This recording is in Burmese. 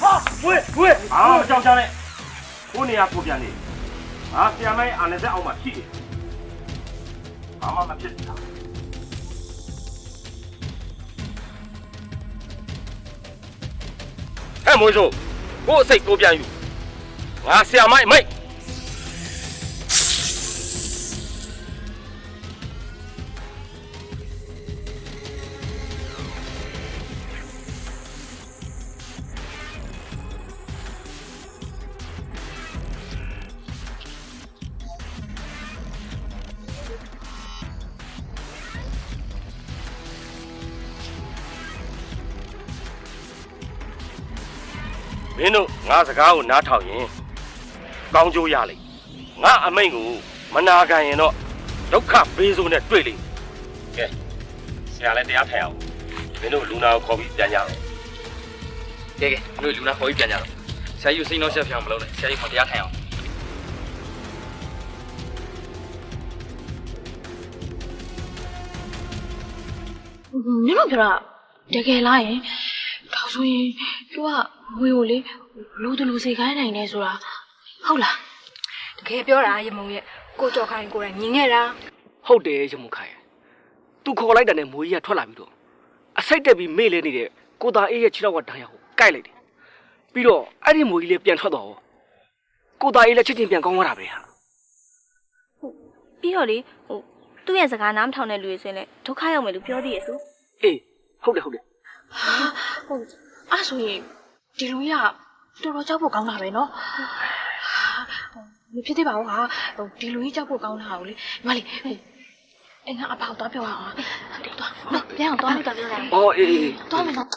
ဟာဝေးဝေးအာမကြောက်ကြနဲ့ကိုနေရာကိုပြန်နေငါဆီယမိုင်းအာနယ်ဆက်အောက်မှာရှိတယ်ဘာမှမဖြစ်ဘူးလားဟဲ့မွေးစိုးကိုအစိတ်ကိုပြန်ယူငါဆီယမိုင်းမိတ် မင်းတို့ငါစကားကိုနားထောင်ရင်ကောင်းကျိုးရလိမ့်ငါအမိန့်ကိုမနာခံရင်တော့ဒုက္ခပေးစိုးနဲ့တွေ့လိမ့်ကဲဆရာလည်းတရားထိုင်အောင်မင်းတို့လူနာကိုခေါ်ပြီးပြန်ကြတော့ကဲကဲတို့လူနာခေါ်ပြီးပြန်ကြတော့ဆရာကြီးစိတ်နှောဆက်ဖြောင်းမလုပ်နဲ့ဆရာကြီးခေါ်တရားထိုင်အောင်နင်တို့ပြောတာတကယ်လားယင်ဒါဆိုရင် သူကငွေကိုလေလူတလူစိတ်ခိုင်းနိုင်တယ်ဆိုတာဟုတ်လားတကယ်ပြောတာရမုံရဲ့ကိုကြော်ခိုင်းကိုယ်တိုင်မြင်ခဲ့တာဟုတ်တယ်ရမုန်ခိုင်သူခေါ်လိုက်တာနဲ့မိုးကြီးကထွက်လာပြီးတော့အစိတ်တက်ပြီးမေ့လဲနေတဲ့ကိုသားအေးရဲ့ခြေထောက်ကဒဏ်ရာကိုကိုက်လိုက်တယ်ပြီးတော့အဲ့ဒီမိုးကြီးလည်းပြန်ထွက်သွားတော့ကိုသားအေးလည်းချက်ချင်းပြန်ကောင်းသွားတာပဲဟာပြီးတော့လေဟိုသူ့ရဲ့စကားနားမထောင်တဲ့လူတွေဆိုရင်လည်းဒုက္ခရောက်မယ်လို့ပြောသေးရဲ့ဆိုအေးဟုတ်တယ်ဟုတ်တယ်ဟုတ် အဲ့ဆိုရင်ဒီလူကြီးကတော်တော်ကြောက်ဖို့ကောင်းတာပဲနော်မဖြစ်သေးပါဘူးဟာဟိုဒီလူကြီးကြောက်ဖို့ကောင်းတာကိုလေညီမလေးဟိုအင်္ဂါအပေါက်တော့ပြောအောင်ဟာတိတ်တော့နော်ပြန်အောင်တော့လိုက်တော့ပြောတာအော်အေးအေးတော့မယ်နော်